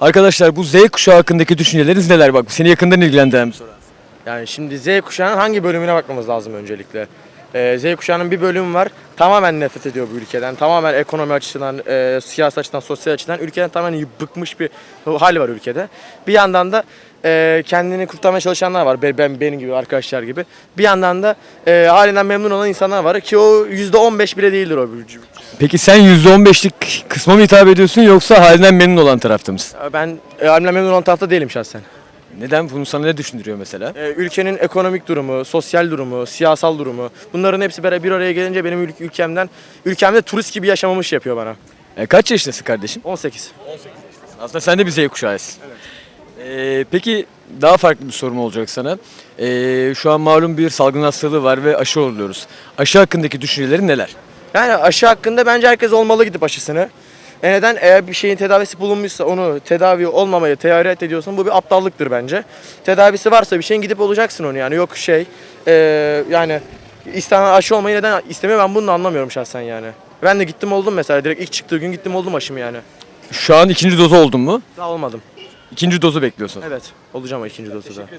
Arkadaşlar bu Z kuşağı hakkındaki düşünceleriniz neler? Bak seni yakından ilgilendiren bir soru. Yani şimdi Z kuşağının hangi bölümüne bakmamız lazım öncelikle. Ee, Z kuşağının bir bölümü var. Tamamen nefret ediyor bu ülkeden. Tamamen ekonomi açısından, e, siyasi açıdan, sosyal açıdan ülkeden tamamen bıkmış bir hali var ülkede. Bir yandan da e, kendini kurtarmaya çalışanlar var. Ben, ben benim gibi arkadaşlar gibi. Bir yandan da e, halinden memnun olan insanlar var ki o %15 bile değildir o. Peki sen %15'lik kısma mı hitap ediyorsun yoksa halinden memnun olan tarafta mısın? Ben e, halinden memnun olan tarafta değilim şahsen. Neden? Bunu sana ne düşündürüyor mesela? Ee, ülkenin ekonomik durumu, sosyal durumu, siyasal durumu bunların hepsi beraber bir araya gelince benim ül- ülkemden ülkemde turist gibi yaşamamış yapıyor bana. E, kaç yaşındasın kardeşim? 18. Aslında sen de bir Z kuşağısın. E, peki daha farklı bir sorum olacak sana. E, şu an malum bir salgın hastalığı var ve aşı oluyoruz. Aşı hakkındaki düşüncelerin neler? Yani aşı hakkında bence herkes olmalı gidip aşısını. E neden? Eğer bir şeyin tedavisi bulunmuşsa onu tedavi olmamayı teyaret ediyorsan bu bir aptallıktır bence. Tedavisi varsa bir şeyin gidip olacaksın onu yani yok şey e, yani istenen aşı olmayı neden istemiyor ben bunu da anlamıyorum şahsen yani. Ben de gittim oldum mesela direkt ilk çıktığı gün gittim oldum aşımı yani. Şu an ikinci dozu oldun mu? Daha olmadım. İkinci dozu bekliyorsun. Evet olacağım o ikinci dozu da.